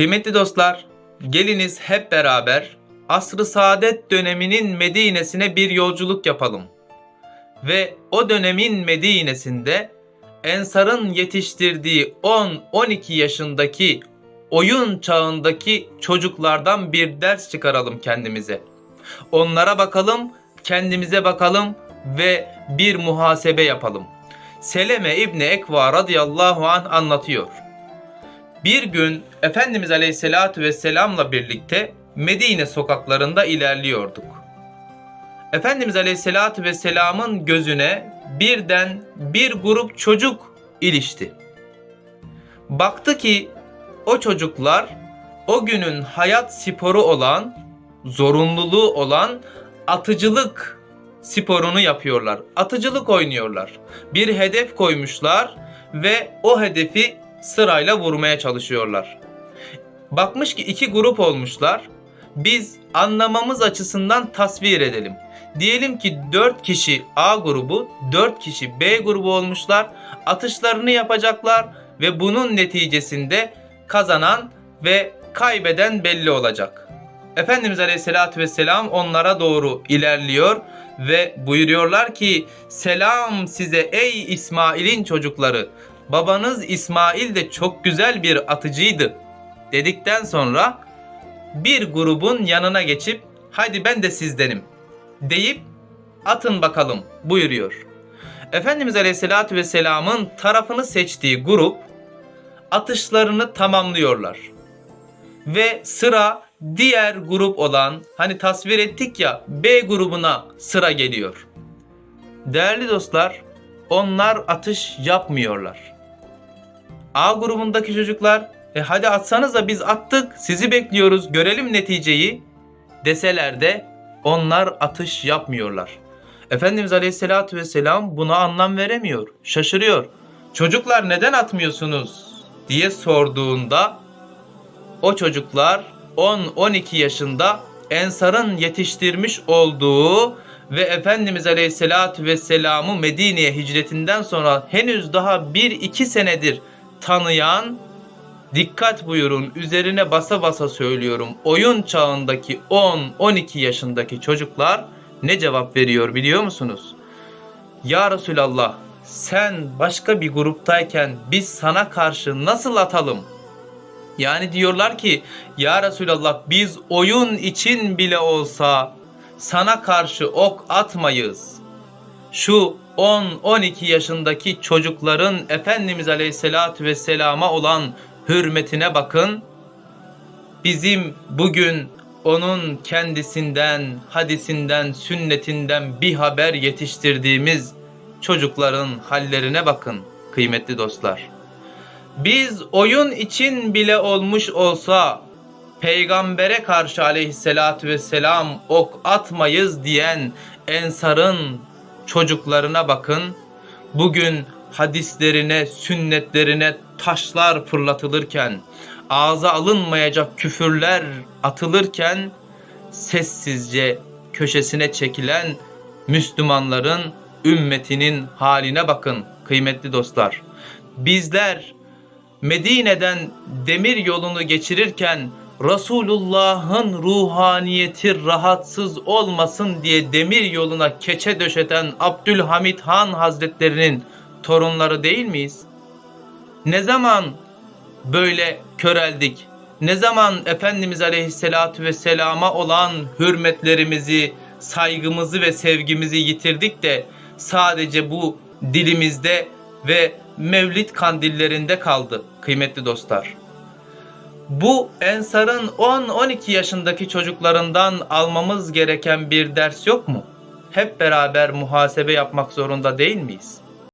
Kıymetli dostlar, geliniz hep beraber asr-ı saadet döneminin Medine'sine bir yolculuk yapalım. Ve o dönemin Medine'sinde Ensar'ın yetiştirdiği 10-12 yaşındaki oyun çağındaki çocuklardan bir ders çıkaralım kendimize. Onlara bakalım, kendimize bakalım ve bir muhasebe yapalım. Seleme İbni Ekva radıyallahu an anlatıyor. Bir gün Efendimiz Aleyhisselatü Vesselam'la birlikte Medine sokaklarında ilerliyorduk. Efendimiz Aleyhisselatü Vesselam'ın gözüne birden bir grup çocuk ilişti. Baktı ki o çocuklar o günün hayat sporu olan, zorunluluğu olan atıcılık sporunu yapıyorlar. Atıcılık oynuyorlar. Bir hedef koymuşlar ve o hedefi sırayla vurmaya çalışıyorlar. Bakmış ki iki grup olmuşlar. Biz anlamamız açısından tasvir edelim. Diyelim ki 4 kişi A grubu, 4 kişi B grubu olmuşlar. Atışlarını yapacaklar ve bunun neticesinde kazanan ve kaybeden belli olacak. Efendimiz Aleyhisselatü Vesselam onlara doğru ilerliyor ve buyuruyorlar ki selam size ey İsmail'in çocukları. Babanız İsmail de çok güzel bir atıcıydı. Dedikten sonra bir grubun yanına geçip hadi ben de sizdenim deyip atın bakalım buyuruyor. Efendimiz Aleyhisselatü Vesselam'ın tarafını seçtiği grup atışlarını tamamlıyorlar. Ve sıra diğer grup olan hani tasvir ettik ya B grubuna sıra geliyor. Değerli dostlar onlar atış yapmıyorlar. A grubundaki çocuklar e hadi atsanız da biz attık sizi bekliyoruz görelim neticeyi deseler de onlar atış yapmıyorlar. Efendimiz Aleyhisselatü Vesselam buna anlam veremiyor. Şaşırıyor. Çocuklar neden atmıyorsunuz diye sorduğunda o çocuklar 10-12 yaşında Ensar'ın yetiştirmiş olduğu ve Efendimiz Aleyhisselatü Vesselam'ı Medine'ye hicretinden sonra henüz daha 1-2 senedir tanıyan dikkat buyurun üzerine basa basa söylüyorum oyun çağındaki 10-12 yaşındaki çocuklar ne cevap veriyor biliyor musunuz? Ya Resulallah sen başka bir gruptayken biz sana karşı nasıl atalım? Yani diyorlar ki ya Resulallah biz oyun için bile olsa sana karşı ok atmayız. Şu 10-12 yaşındaki çocukların Efendimiz Aleyhisselatü Vesselam'a olan hürmetine bakın. Bizim bugün onun kendisinden, hadisinden, sünnetinden bir haber yetiştirdiğimiz çocukların hallerine bakın kıymetli dostlar. Biz oyun için bile olmuş olsa peygambere karşı aleyhissalatü vesselam ok atmayız diyen ensarın çocuklarına bakın. Bugün hadislerine, sünnetlerine taşlar fırlatılırken, ağza alınmayacak küfürler atılırken sessizce köşesine çekilen Müslümanların ümmetinin haline bakın kıymetli dostlar. Bizler Medine'den demir yolunu geçirirken Resulullah'ın ruhaniyeti rahatsız olmasın diye demir yoluna keçe döşeten Abdülhamit Han Hazretlerinin torunları değil miyiz? Ne zaman böyle köreldik? Ne zaman Efendimiz Aleyhisselatü Vesselam'a olan hürmetlerimizi, saygımızı ve sevgimizi yitirdik de sadece bu dilimizde ve mevlid kandillerinde kaldı kıymetli dostlar. Bu Ensar'ın 10-12 yaşındaki çocuklarından almamız gereken bir ders yok mu? Hep beraber muhasebe yapmak zorunda değil miyiz?